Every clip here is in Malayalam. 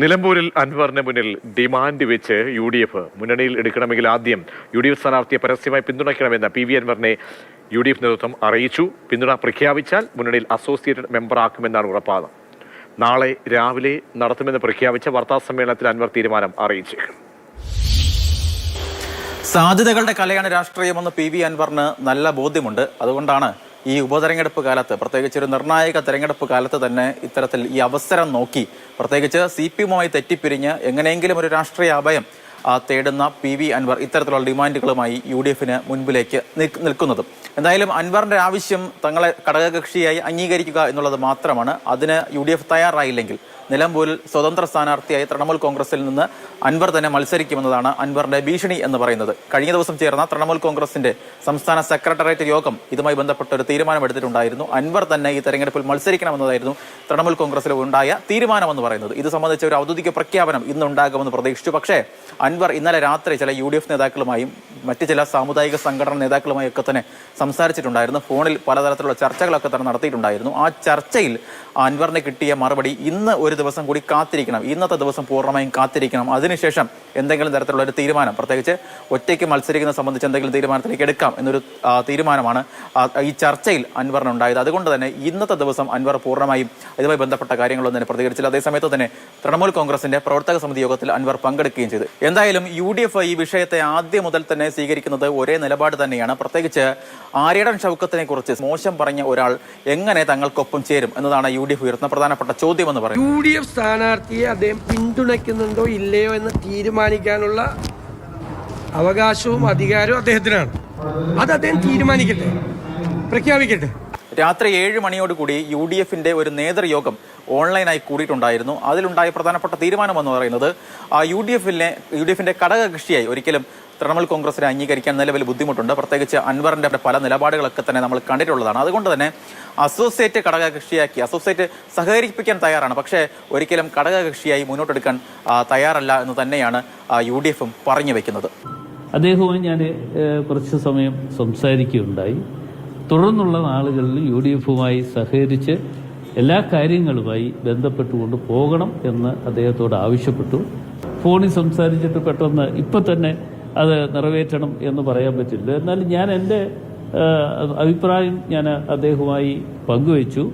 നിലമ്പൂരിൽ അൻവറിന് മുന്നിൽ ഡിമാൻഡ് വെച്ച് യു ഡി എഫ് മുന്നണിയിൽ എടുക്കണമെങ്കിൽ ആദ്യം യു ഡി എഫ് സ്ഥാനാർത്ഥിയെ പരസ്യമായി പിന്തുണയ്ക്കണമെന്ന് പി വി അൻവറിനെ യു ഡി എഫ് നേതൃത്വം അറിയിച്ചു. പിന്തുണ പ്രഖ്യാപിച്ചാൽ മുന്നണിയിൽ അസോസിയേറ്റഡ് മെമ്പറാക്കുമെന്നാണ് ഉറപ്പാണ് നാളെ രാവിലെ നടത്തുമെന്ന് പ്രഖ്യാപിച്ച വാർത്താ സമ്മേളനത്തിൽ അൻവർ തീരുമാനം അറിയിച്ചു. സാധ്യതകളുടെ കലയാണ് രാഷ്ട്രീയമെന്ന് പി വി അൻവറിന് നല്ല ബോധ്യമുണ്ട്. അതുകൊണ്ടാണ് ഈ ഉപതെരഞ്ഞെടുപ്പ് കാലത്ത് പ്രത്യേകിച്ച് ഒരു നിർണായക തെരഞ്ഞെടുപ്പ് കാലത്ത് തന്നെ ഇത്തരത്തിൽ ഈ അവസരം നോക്കി പ്രത്യേകിച്ച് സി പി എമ്മുമായി തെറ്റിപ്പിരിഞ്ഞ് എങ്ങനെയെങ്കിലും ഒരു രാഷ്ട്രീയ അഭയം തേടുന്ന പി വി അൻവർ ഇത്തരത്തിലുള്ള ഡിമാൻഡുകളുമായി യു ഡി എഫിന് മുൻപിലേക്ക് നിൽക്കുന്നത്. എന്തായാലും അൻവറിന്റെ ആവശ്യം തങ്ങളെ ഘടകകക്ഷിയായി അംഗീകരിക്കുക എന്നുള്ളത് മാത്രമാണ്. അതിന് യു ഡി എഫ് തയ്യാറായില്ലെങ്കിൽ നിലമ്പൂരിൽ സ്വതന്ത്ര സ്ഥാനാർത്ഥിയായി തൃണമൂൽ കോൺഗ്രസിൽ നിന്ന് അൻവർ തന്നെ മത്സരിക്കുമെന്നതാണ് അൻവറിന്റെ ഭീഷണി എന്ന് പറയുന്നത്. കഴിഞ്ഞ ദിവസം ചേർന്ന തൃണമൂൽ കോൺഗ്രസിന്റെ സംസ്ഥാന സെക്രട്ടേറിയറ്റ് യോഗം ഇതുമായി ബന്ധപ്പെട്ട ഒരു തീരുമാനമെടുത്തിട്ടുണ്ടായിരുന്നു അൻവർ തന്നെ ഈ തെരഞ്ഞെടുപ്പിൽ മത്സരിക്കണമെന്നതായിരുന്നു തൃണമൂൽ കോൺഗ്രസിൽ ഉണ്ടായ തീരുമാനമെന്ന് പറയുന്നത്. ഇത് സംബന്ധിച്ച ഒരു ഔദ്യോഗിക പ്രഖ്യാപനം ഇന്നുണ്ടാകുമെന്ന് പ്രതീക്ഷിച്ചു. പക്ഷേ അൻവർ ഇന്നലെ രാത്രി ചില യു ഡി എഫ് നേതാക്കളുമായും മറ്റ് ചില സാമുദായിക സംഘടനാ നേതാക്കളുമായി ഒക്കെ തന്നെ സംസാരിച്ചിട്ടുണ്ടായിരുന്നു. ഫോണിൽ പലതരത്തിലുള്ള ചർച്ചകളൊക്കെ തന്നെ നടത്തിയിട്ടുണ്ടായിരുന്നു. ആ ചർച്ചയിൽ അൻവറിന് കിട്ടിയ മറുപടി ഇന്ന് ഒരു ദിവസം കൂടി കാത്തിരിക്കണം. ഇന്നത്തെ ദിവസം പൂർണമായും കാത്തിരിക്കണം. അതിനുശേഷം എന്തെങ്കിലും തരത്തിലുള്ള ഒരു തീരുമാനം പ്രത്യേകിച്ച് ഒറ്റയ്ക്ക് മത്സരിക്കുന്ന സംബന്ധിച്ച് എന്തെങ്കിലും തീരുമാനത്തിലേക്ക് എടുക്കാം എന്നൊരു തീരുമാനമാണ് ഈ ചർച്ചയിൽ അൻവറിനുണ്ടായത്. അതുകൊണ്ട് തന്നെ ഇന്നത്തെ ദിവസം അൻവർ പൂർണമായും ഇതുമായി ബന്ധപ്പെട്ട കാര്യങ്ങളൊന്നും തന്നെ പ്രതികരിച്ചില്ല. അതേസമയത്ത് തന്നെ തൃണമൂൽ കോൺഗ്രസിന്റെ പ്രവർത്തക സമിതി യോഗത്തിൽ അൻവർ പങ്കെടുക്കുകയും ചെയ്തു. എന്തായാലും യു ഈ വിഷയത്തെ ആദ്യം മുതൽ തന്നെ സ്വീകരിക്കുന്നത് ഒരേ നിലപാട് തന്നെയാണ്. പ്രത്യേകിച്ച് ആര്യടൻ ഷൗക്കത്തിനെ കുറിച്ച് മോശം പറഞ്ഞ ഒരാൾ എങ്ങനെ തങ്ങൾക്കൊപ്പം ചേരും എന്നതാണ് യു ഡി എഫ് ഉയർത്തുന്ന പ്രധാനപ്പെട്ട ചോദ്യം എന്ന് പറയുന്നത്. യു ഡി എഫ് സ്ഥാനാർത്ഥിയെ അദ്ദേഹം പിന്തുണയ്ക്കുന്നുണ്ടോ ഇല്ലയോ എന്ന് തീരുമാനിക്കാനുള്ള അവകാശവും അധികാരവും അദ്ദേഹത്തിനാണ്. അത് അദ്ദേഹം തീരുമാനിക്കട്ടെ? പ്രഖ്യാപിക്കട്ടെ? രാത്രി ഏഴ് മണിയോടുകൂടി യു ഡി എഫിന്റെ ഒരു നേതൃയോഗം ഓൺലൈനായി കൂടിയിട്ടുണ്ടായിരുന്നു. അതിലുണ്ടായ പ്രധാനപ്പെട്ട തീരുമാനം എന്ന് പറയുന്നത് ആ യു ഡി എഫിനെ യു ഡി എഫിന്റെ ഘടകകക്ഷിയായി ഒരിക്കലും തൃണമൂൽ കോൺഗ്രസിനെ അംഗീകരിക്കാൻ നിലവിൽ ബുദ്ധിമുട്ടുണ്ട്. പ്രത്യേകിച്ച് അൻവറിന്റെ പല നിലപാടുകളൊക്കെ തന്നെ നമ്മൾ കണ്ടിട്ടുള്ളതാണ്. അതുകൊണ്ട് തന്നെ അസോസിയേറ്റ് ഘടകകക്ഷിയാക്കി അസോസിയേറ്റ് സഹകരിപ്പിക്കാൻ തയ്യാറാണ്. പക്ഷേ ഒരിക്കലും ഘടകകക്ഷിയായി മുന്നോട്ടെടുക്കാൻ തയ്യാറല്ല എന്ന് തന്നെയാണ് യു ഡി എഫും പറഞ്ഞു വെക്കുന്നത്. അദ്ദേഹവും ഞാൻ കുറച്ച് സമയം സംസാരിക്കുകയുണ്ടായി. തുടർന്നുള്ള നാളുകളിൽ യു ഡി എഫുമായി സഹകരിച്ച് എല്ലാ കാര്യങ്ങളുമായി ബന്ധപ്പെട്ടുകൊണ്ട് പോകണം എന്ന് അദ്ദേഹത്തോട് ആവശ്യപ്പെട്ടു. ഫോണിൽ സംസാരിച്ചിട്ട് പെട്ടെന്ന് ഇപ്പം തന്നെ അത് നിറവേറ്റണം എന്ന് പറയാൻ പറ്റില്ല. എന്നാലും ഞാൻ എന്റെ അഭിപ്രായം ഞാൻ അദ്ദേഹവുമായി പങ്കുവച്ചു.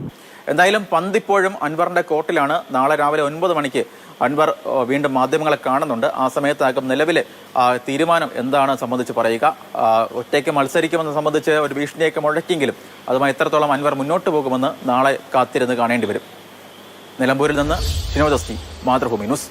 എന്തായാലും പന്തിപ്പോഴും അൻവറിന്റെ കോർട്ടിലാണ്. നാളെ രാവിലെ ഒൻപത് മണിക്ക് അൻവർ വീണ്ടും മാധ്യമങ്ങളെ കാണുന്നുണ്ട്. ആ സമയത്താകും നിലവിലെ തീരുമാനം എന്താണ് സംബന്ധിച്ച് പറയുക. ഒറ്റയ്ക്ക് മത്സരിക്കുമെന്ന് സംബന്ധിച്ച് ഒരു ഭീഷണിയൊക്കെ മുഴക്കിയെങ്കിലും അതുമായി എത്രത്തോളം അൻവർ മുന്നോട്ട് പോകുമെന്ന് നാളെ കാത്തിരുന്ന് കാണേണ്ടി വരും. നിലമ്പൂരിൽ നിന്ന് വിനോദസ്തി മാതൃഭൂമി ന്യൂസ്.